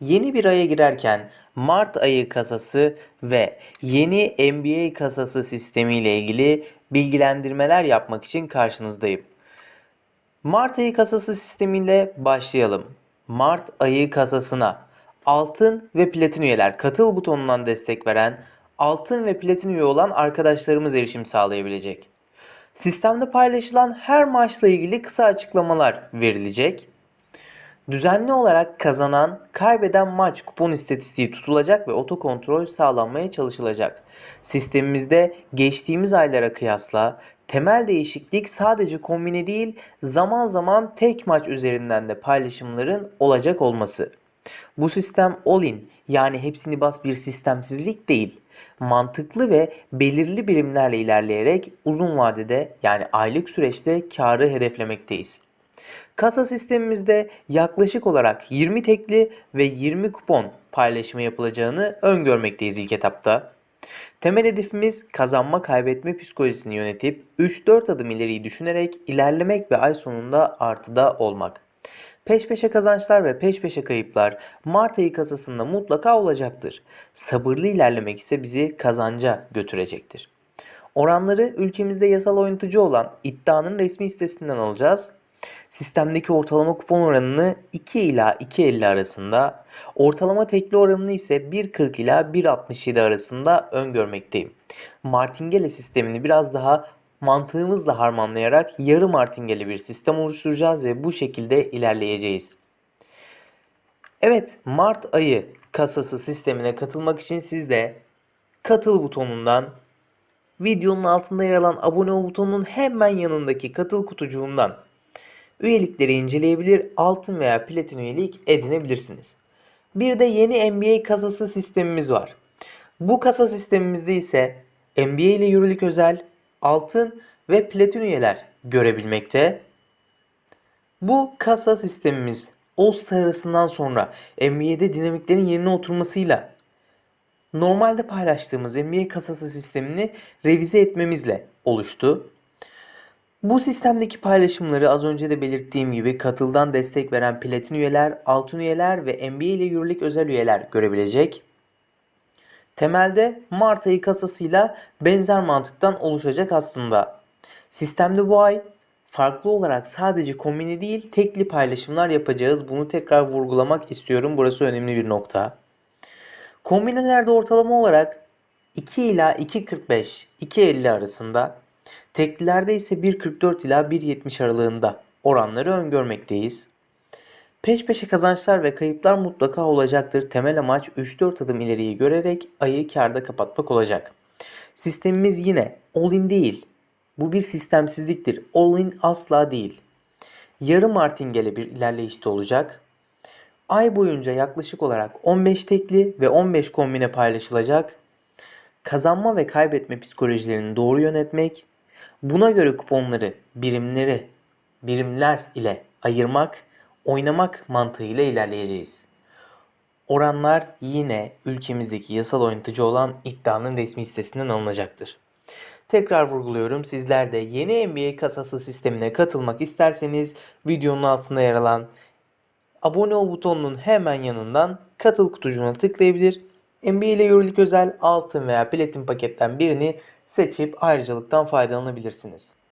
Yeni bir aya girerken Mart ayı kasası ve yeni NBA kasası sistemi ile ilgili bilgilendirmeler yapmak için karşınızdayım. Mart ayı kasası sistemiyle başlayalım. Mart ayı kasasına altın ve platin üyeler katıl butonundan destek veren altın ve platin üye olan arkadaşlarımız erişim sağlayabilecek. Sistemde paylaşılan her maçla ilgili kısa açıklamalar verilecek. Düzenli olarak kazanan, kaybeden maç kupon istatistiği tutulacak ve otokontrol sağlanmaya çalışılacak. Sistemimizde geçtiğimiz aylara kıyasla temel değişiklik sadece kombine değil, zaman zaman tek maç üzerinden de paylaşımların olacak olması. Bu sistem all-in yani hepsini bas bir sistemsizlik değil. Mantıklı ve belirli birimlerle ilerleyerek uzun vadede yani aylık süreçte karı hedeflemekteyiz. Kasa sistemimizde yaklaşık olarak 20 tekli ve 20 kupon paylaşımı yapılacağını öngörmekteyiz ilk etapta. Temel hedefimiz kazanma kaybetme psikolojisini yönetip 3-4 adım ileriyi düşünerek ilerlemek ve ay sonunda artıda olmak. Peş peşe kazançlar ve peş peşe kayıplar Mart ayı kasasında mutlaka olacaktır. Sabırlı ilerlemek ise bizi kazanca götürecektir. Oranları ülkemizde yasal oynatıcı olan iddianın resmi sitesinden alacağız. Sistemdeki ortalama kupon oranını 2 ila 2.50 arasında, ortalama tekli oranını ise 1.40 ila 1.67 arasında öngörmekteyim. Martingale sistemini biraz daha mantığımızla harmanlayarak yarı martingale bir sistem oluşturacağız ve bu şekilde ilerleyeceğiz. Evet, Mart ayı kasası sistemine katılmak için siz de katıl butonundan videonun altında yer alan abone ol butonunun hemen yanındaki katıl kutucuğundan üyelikleri inceleyebilir, altın veya platin üyelik edinebilirsiniz. Bir de yeni NBA kasası sistemimiz var. Bu kasa sistemimizde ise NBA ile yürürlük özel, altın ve platin üyeler görebilmekte. Bu kasa sistemimiz All-Star arasından sonra NBA'de dinamiklerin yerine oturmasıyla normalde paylaştığımız NBA kasası sistemini revize etmemizle oluştu. Bu sistemdeki paylaşımları az önce de belirttiğim gibi katıldan destek veren platin üyeler, altın üyeler ve NBA ile yürürlük özel üyeler görebilecek. Temelde Mart ayı kasasıyla benzer mantıktan oluşacak aslında. Sistemde bu ay farklı olarak sadece kombine değil tekli paylaşımlar yapacağız. Bunu tekrar vurgulamak istiyorum. Burası önemli bir nokta. Kombinelerde ortalama olarak 2 ila 2.45, 2.50 arasında, teklilerde ise 1.44 ila 1.70 aralığında oranları öngörmekteyiz. Peş peşe kazançlar ve kayıplar mutlaka olacaktır. Temel amaç 3-4 adım ileriyi görerek ayı karda kapatmak olacak. Sistemimiz yine all-in değil. Bu bir sistemsizliktir. All-in asla değil. Yarı martingale bir ilerleyişte olacak. Ay boyunca yaklaşık olarak 15 tekli ve 15 kombine paylaşılacak. Kazanma ve kaybetme psikolojilerini doğru yönetmek, buna göre kuponları birimleri, birimler ile ayırmak, oynamak mantığıyla ilerleyeceğiz. Oranlar yine ülkemizdeki yasal oynatıcı olan iddianın resmi sitesinden alınacaktır. Tekrar vurguluyorum. Sizler de yeni NBA kasası sistemine katılmak isterseniz videonun altında yer alan abone ol butonunun hemen yanından katıl kutucuğuna tıklayabilir. NBA ile yürürlük özel altın veya platin paketten birini seçip ayrıcalıktan faydalanabilirsiniz.